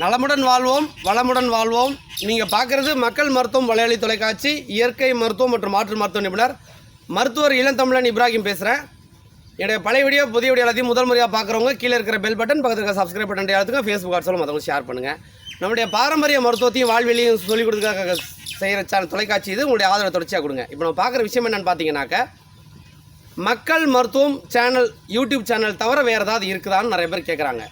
நலமுடன் வாழ்வோம் வளமுடன் வாழ்வோம். நீங்கள் பார்க்குறது மக்கள் மருத்துவம் மலையாளி தொலைக்காட்சி இயற்கை மருத்துவம் மற்றும் மாற்று மருத்துவ நிபுணர் மருத்துவர் இளந்தமிழன் இப்ராஹிம் பேசுகிறேன் என்னுடைய பழைய வீடியோ புதிய வீடியோ எல்லாத்தையும் முதல் முறையாக பார்க்குறவங்க கீழே இருக்கிற பெல் பட்டன் பக்கத்தில் இருக்க சப்ஸ்கிரைப் பட்டன் எல்லாத்துக்கும் ஃபேஸ்புக் வாட்ஸ்அப்பில் மற்றவங்க ஷேர் பண்ணுங்கள் நம்முடைய பாரம்பரிய மருத்துவத்தையும் வாழ்வெளியும் சொல்லிக் கொடுக்க செய்கிற சேனல் தொலைக்காட்சி இது. உங்களுடைய ஆதரவை தொடர்ச்சியாக கொடுங்க. இப்போ நம்ம பார்க்குற விஷயம் என்னென்னு பார்த்தீங்கன்னாக்க மக்கள் மருத்துவம் சேனல் யூடியூப் சேனல் தவிர வேறு ஏதாவது இருக்குதான்னு நிறைய பேர் கேட்குறாங்க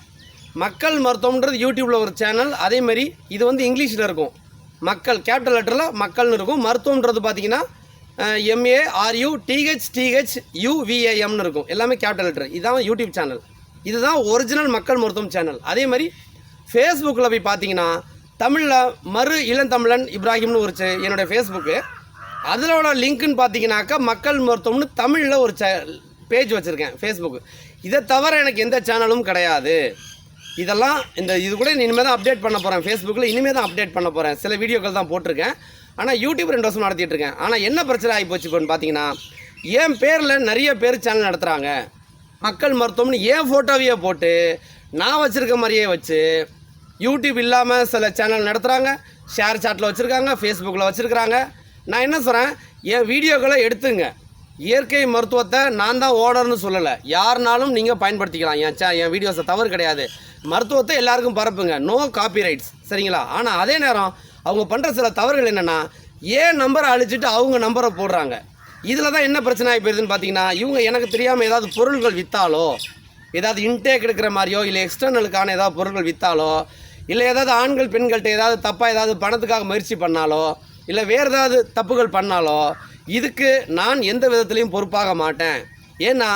மக்கள் மருத்துவம்ன்றது யூடியூப்பில் ஒரு சேனல் அதேமாதிரி இது வந்து இங்கிலீஷில் இருக்கும். மக்கள் கேபிட்டல் லெட்டரில் மக்கள்னு இருக்கும். மருத்துவம்ன்றது பார்த்தீங்கன்னா M A R U T H T H யூவிஏஎம்னு இருக்கும். எல்லாமே கேபிட்டல் லெட்டர் இதுதான் யூடியூப் சேனல் இதுதான் ஒரிஜினல் மக்கள் மருத்துவம் சேனல் அதே மாதிரி ஃபேஸ்புக்கில் போய் பார்த்தீங்கன்னா தமிழில் மறு இளந்தமிழன் இப்ராஹிம்னு ஒரு சே- என்னுடைய ஃபேஸ்புக்கு அதில் உள்ள லிங்க்குன்னு பார்த்தீங்கன்னாக்கா மக்கள் மருத்துவம்னு தமிழில் ஒரு சே பேஜ் வச்சுருக்கேன் ஃபேஸ்புக்கு இதை தவிர எனக்கு எந்த சேனலும் கிடையாது. இதெல்லாம் இந்த இது கூட இனிமேல் தான் அப்டேட் பண்ண போகிறேன் ஃபேஸ்புக்கில் இனிமேல் தான் அப்டேட் பண்ண போகிறேன் சில வீடியோக்கள் தான் போட்டிருக்கேன். ஆனால் யூடியூப் ரெண்டு வருஷம் நடத்திட்டு இருக்கேன். ஆனால் என்ன பிரச்சனை ஆகி போச்சு இப்போன்னு பார்த்தீங்கன்னா என் பேரில் நிறைய பேர் சேனல் நடத்துகிறாங்க மக்கள் மருத்துவம்னு ஏன் ஃபோட்டோவையே போட்டு நான் வச்சுருக்க மாதிரியே வச்சு யூடியூப் இல்லாமல் சில சேனல் நடத்துகிறாங்க ஷேர் சாட்டில் வச்சுருக்காங்க ஃபேஸ்புக்கில் வச்சுருக்கிறாங்க. நான் என்ன சொல்கிறேன் என் வீடியோக்களை எடுத்துங்க. இயற்கை மருத்துவத்தை நான் தான் ஓனர்னு சொல்லலை. யாருனாலும் நீங்கள் பயன்படுத்திக்கலாம். என் சே என் வீடியோஸை தவறு கிடையாது. மருத்துவத்தை எல்லாருக்கும் பரப்புங்க. நோ காப்பி ரைட்ஸ் சரிங்களா? ஆனால் அதே நேரம் அவங்க பண்ணுற சில தவறுகள் என்னென்னா ஏன் நம்பரை அழிச்சிட்டு அவங்க நம்பரை போடுறாங்க. இதில் தான் என்ன பிரச்சனை ஆகி போயிருதுன்னு பார்த்தீங்கன்னா இவங்க எனக்கு தெரியாமல் ஏதாவது பொருள்கள் விற்றாலோ ஏதாவது இன்டேக் எடுக்கிற மாதிரியோ இல்லை எக்ஸ்டர்னலுக்கான ஏதாவது பொருட்கள் விற்றாலோ இல்லை ஏதாவது ஆண்கள் பெண்கள்கிட்ட ஏதாவது தப்பாக ஏதாவது பணத்துக்காக முயற்சி பண்ணாலோ இல்லை வேறு ஏதாவது தப்புகள் பண்ணாலோ இதுக்கு நான் எந்த விதத்துலையும் பொறுப்பாக மாட்டேன். ஏன்னா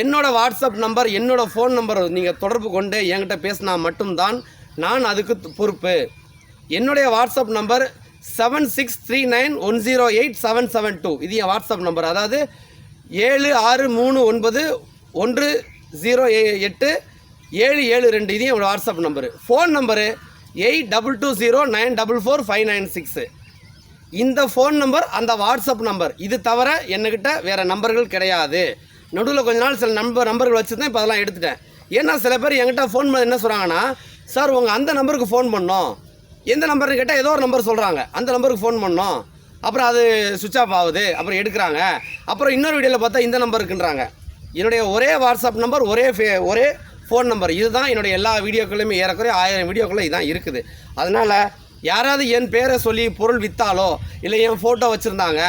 என்னோடய வாட்ஸ்அப் நம்பர் என்னோடய ஃபோன் நம்பர் நீங்கள் தொடர்பு கொண்டு என்கிட்ட பேசினா மட்டும்தான் நான் அதுக்கு பொறுப்பு. என்னுடைய WhatsApp number seven six three nine one zero eight seven seven two இது என் வாட்ஸ்அப் நம்பர். அதாவது ஏழு ஆறு மூணு ஒன்பது ஒன்று ஜீரோ எட்டு ஏழு ஏழு ரெண்டு. இது என்னோடய WhatsApp number. Phone number eight double two zero nine double four five nine six இந்த ஃபோன் நம்பர் அந்த வாட்ஸ்அப் நம்பர் இது தவிர என்கிட்ட வேறு நம்பர்கள் கிடையாது. நடுவில் கொஞ்ச நாள் சில நம்பர் நம்பர்கள் வச்சுருந்தேன் இப்போ அதெல்லாம் எடுத்துட்டேன். ஏன்னா சில பேர் என்கிட்ட ஃபோன் பண்ண என்ன சொல்கிறாங்கன்னா சார் உங்கள் அந்த நம்பருக்கு ஃபோன் பண்ணோம். எந்த நம்பர்னு கேட்டால் ஏதோ ஒரு நம்பர் சொல்கிறாங்க அந்த நம்பருக்கு ஃபோன் பண்ணோம். அப்புறம் அது சுவிச் ஆஃப் ஆகுது. அப்புறம் எடுக்கிறாங்க. அப்புறம் இன்னொரு வீடியோவில் பார்த்தா இந்த நம்பருக்குன்றாங்க. என்னுடைய ஒரே வாட்ஸ்அப் நம்பர் ஒரே ஃபே ஒரே ஃபோன் நம்பர் இதுதான் என்னுடைய எல்லா வீடியோக்களுமே ஏறக்குறைய ஆயிரம் வீடியோக்குள்ளே இதுதான் இருக்குது. அதனால் யாராவது என் பேரை சொல்லி பொருள் விற்றாலோ இல்லை என் ஃபோட்டோ வச்சுருந்தாங்க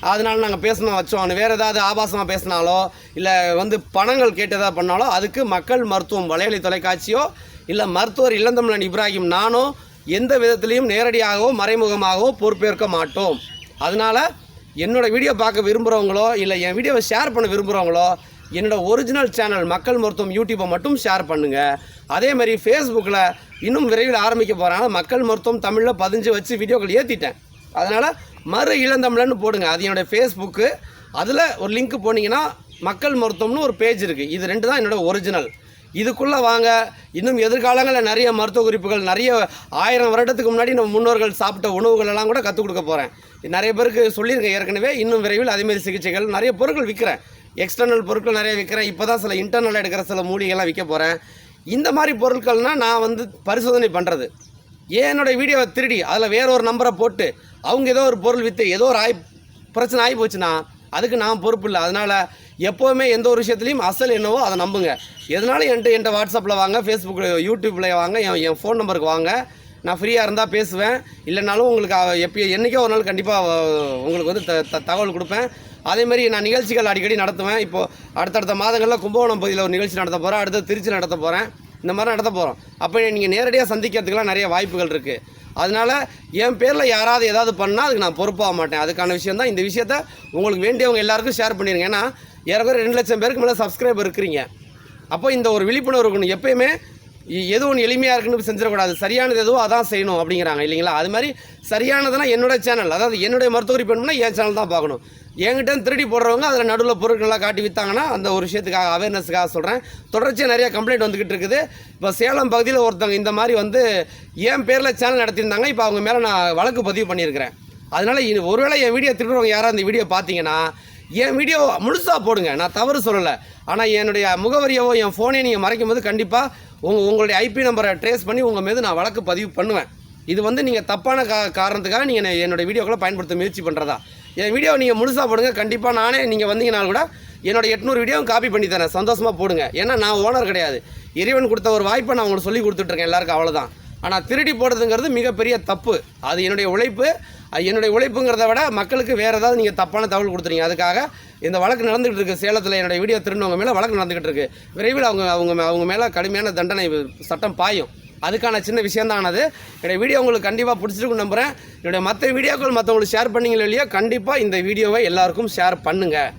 அதனால நாங்கள் பேசணும் வச்சோம் வேறு ஏதாவது ஆபாசமாக பேசினாலோ இல்லை வந்து பணங்கள் கேட்டு ஏதாவது பண்ணாலோ அதுக்கு மக்கள் மருத்துவம் வலையொலி தொலைக்காட்சியோ இல்லை மருத்துவர் இளந்தமிழன் இப்ராஹிம் நானோ எந்த விதத்திலையும் நேரடியாகவோ மறைமுகமாகவோ பொறுப்பேற்க மாட்டோம். அதனால் என்னோடய வீடியோ பார்க்க விரும்புகிறவங்களோ இல்லை என் வீடியோவை ஷேர் பண்ண விரும்புகிறவங்களோ என்னோடய ஒரிஜினல் சேனல் மக்கள் மருத்துவம் யூடியூப்பை மட்டும் ஷேர் பண்ணுங்கள் அதே மாதிரி ஃபேஸ்புக்கில் இன்னும் விரைவில் ஆரம்பிக்க போகிறாங்க மக்கள் மருத்துவம் தமிழில் பதிஞ்சு வச்சு வீடியோக்கள் ஏற்றிட்டேன் அதனால் மறு இளந்தமிழன்னு போடுங்க. அது என்னோடய ஃபேஸ்புக்கு அதில் ஒரு லிங்க் போனீங்கன்னா மக்கள் மருத்துவம்னு ஒரு பேஜ் இருக்குது இது ரெண்டு தான் என்னோட ஒரிஜினல் இதுக்குள்ளே வாங்க. இன்னும் எதிர்காலங்களில் நிறைய மருத்துவ குறிப்புகள் நிறைய ஆயிரம் வருடத்துக்கு முன்னாடி நம்ம முன்னோர்கள் சாப்பிட்ட உணவுகள் எல்லாம் கூட கற்றுக் கொடுக்க போகிறேன் நிறைய பேருக்கு சொல்லியிருக்கேன் ஏற்கனவே. இன்னும் விரைவில் அதேமாரி சிகிச்சைகள் நிறைய பொருட்கள் விற்கிறேன் எக்ஸ்டர்னல் பொருட்கள் நிறைய விற்கிறேன் இப்போ தான் சில இன்டர்னல் எடுக்கிற சில மூலிகைலாம் விற்க போகிறேன் இந்த மாதிரி பொருட்கள்னால் நான் வந்து பரிசோதனை பண்ணுறது ஏன் என்னோட வீடியோவை திருடி அதில் வேற ஒரு நம்பரை போட்டு அவங்க ஏதோ ஒரு பொருள் விற்று ஏதோ ஒரு ஆய் பிரச்சனை ஆகி போச்சுன்னா அதுக்கு நான் பொறுப்பு இல்லை. அதனால் எப்போவுமே எந்த ஒரு விஷயத்துலையும் அசல் என்னவோ அதை நம்புங்க. எதனாலும் என்கிட்ட என்கிட்ட வாட்ஸ்அப்பில் வாங்க ஃபேஸ்புக்கில் யூடியூப்பில் வாங்க என் என் ஃபோன் நம்பருக்கு வாங்க. நான் ஃப்ரீயாக இருந்தால் பேசுவேன். இல்லைனாலும் உங்களுக்கு எப்போ எப்பயோ என்றைக்கோ ஒரு நாள் கண்டிப்பாக உங்களுக்கு வந்து த த- தகவல் கொடுப்பேன். அதே மாதிரி நான் நிகழ்ச்சிகள் அடிக்கடி நடத்துவேன். இப்போது அடுத்தடுத்த மாதங்களில் கும்பகோணம் பகுதியில் ஒரு நிகழ்ச்சி நடத்த போகிறேன் அடுத்து திருச்சி நடத்த போகிறேன் இந்த மாதிரி நடத்த போகிறோம் அப்போ நீங்கள் நேரடியாக சந்திக்கிறதுக்கெலாம் நிறைய வாய்ப்புகள் இருக்குது அதனால் என் பேரில் யாராவது ஏதாவது பண்ணால் அதுக்கு நான் பொறுப்பாக மாட்டேன். அதுக்கான விஷயம் தான் இந்த விஷயத்த உங்களுக்கு வேண்டியவங்க எல்லாருக்கும் ஷேர் பண்ணிடுங்க ஏன்னா ஏறக்குற ரெண்டு லட்சம் பேருக்கு மேலே சப்ஸ்கிரைபர் இருக்கிறீங்க. அப்போ இந்த ஒரு விழிப்புணர்வு இருக்கணும். எப்பயுமே எது ஒன்று எளிமையாக இருக்குன்னு செஞ்சிடக்கூடாது. சரியானது எதுவோ அதான் செய்யணும் அப்படிங்கிறாங்க இல்லைங்களா? அது மாதிரி சரியானதுன்னா என்னோட சேனல் அதாவது என்னுடைய மருத்துவரி குறிப்பு என் சேனல் தான் பார்க்கணும். என்கிட்ட திருடி போடுறவங்க அதில் நடுவில் பொருட்கள்லாம் காட்டி விற்றாங்கன்னா அந்த ஒரு விஷயத்துக்காக அவேர்னஸுக்காக சொல்கிறேன் தொடர்ச்சியாக நிறைய கம்ப்ளைண்ட் வந்துக்கிட்டு இருக்குது. இப்போ சேலம் பகுதியில் ஒருத்தவங்க இந்த மாதிரி வந்து என் பேரில் சேனல் நடத்தியிருந்தாங்க. இப்போ அவங்க மேலே நான் வழக்கு பதிவு பண்ணியிருக்கிறேன். அதனால் ஒருவேளை என் வீடியோ திருடுறவங்க யாராவது இந்த வீடியோ பார்த்தீங்கன்னா என் வீடியோ முழுசாக போடுங்க. நான் தவறு சொல்லலை. ஆனால் என்னுடைய முகவரியவோ என் ஃபோனையும் நீங்கள் மறைக்கும் போது கண்டிப்பாக உங்கள் உங்களுடைய ஐபி நம்பரை ட்ரேஸ் பண்ணி உங்கள் மீது நான் வழக்கு பதிவு பண்ணுவேன். இது வந்து நீங்கள் தப்பான கா காரணத்துக்காக நீங்கள் என்னோடய வீடியோக்களை பயன்படுத்த முயற்சி பண்ணுறதா என் வீடியோ நீங்கள் முழுசாக போடுங்க. கண்டிப்பாக நானே நீங்கள் வந்தீங்கன்னா கூட என்னோட எட்நூறு வீடியோவும் காப்பி பண்ணி தரேன். சந்தோஷமாக போடுங்க. ஏன்னா நான் ஓனர் கிடையாது. இறைவன் கொடுத்த ஒரு வாய்ப்பை நான் உங்களுக்கு சொல்லி கொடுத்துட்ருக்கேன் எல்லாருக்கும் அவ்வளோதான் ஆனால் திருடி போடுறதுங்கிறது மிகப்பெரிய தப்பு. அது என்னுடைய உழைப்பு. என்னுடைய உழைப்புங்கிறத விட மக்களுக்கு வேறு ஏதாவது நீங்கள் தப்பான தகவல் கொடுத்துறீங்க. அதுக்காக இந்த வழக்கு நடந்துகிட்டு இருக்கு. சேலத்தில் என்னுடைய வீடியோ திருநவங்க மேலே வழக்கு நடந்துகிட்டு இருக்கு. விரைவில் அவங்க அவங்க அவங்க மேலே கடுமையான தண்டனை சட்டம் பாயும். அதுக்கான சின்ன விஷயம் அது. என்னுடைய வீடியோ உங்களுக்கு கண்டிப்பாக பிடிச்சிருக்கும் நம்புகிறேன் என்னுடைய மற்ற வீடியோக்கள் மற்றவங்களுக்கு ஷேர் பண்ணிங்களோ இல்லையோ கண்டிப்பாக இந்த வீடியோவை எல்லாருக்கும் ஷேர் பண்ணுங்கள்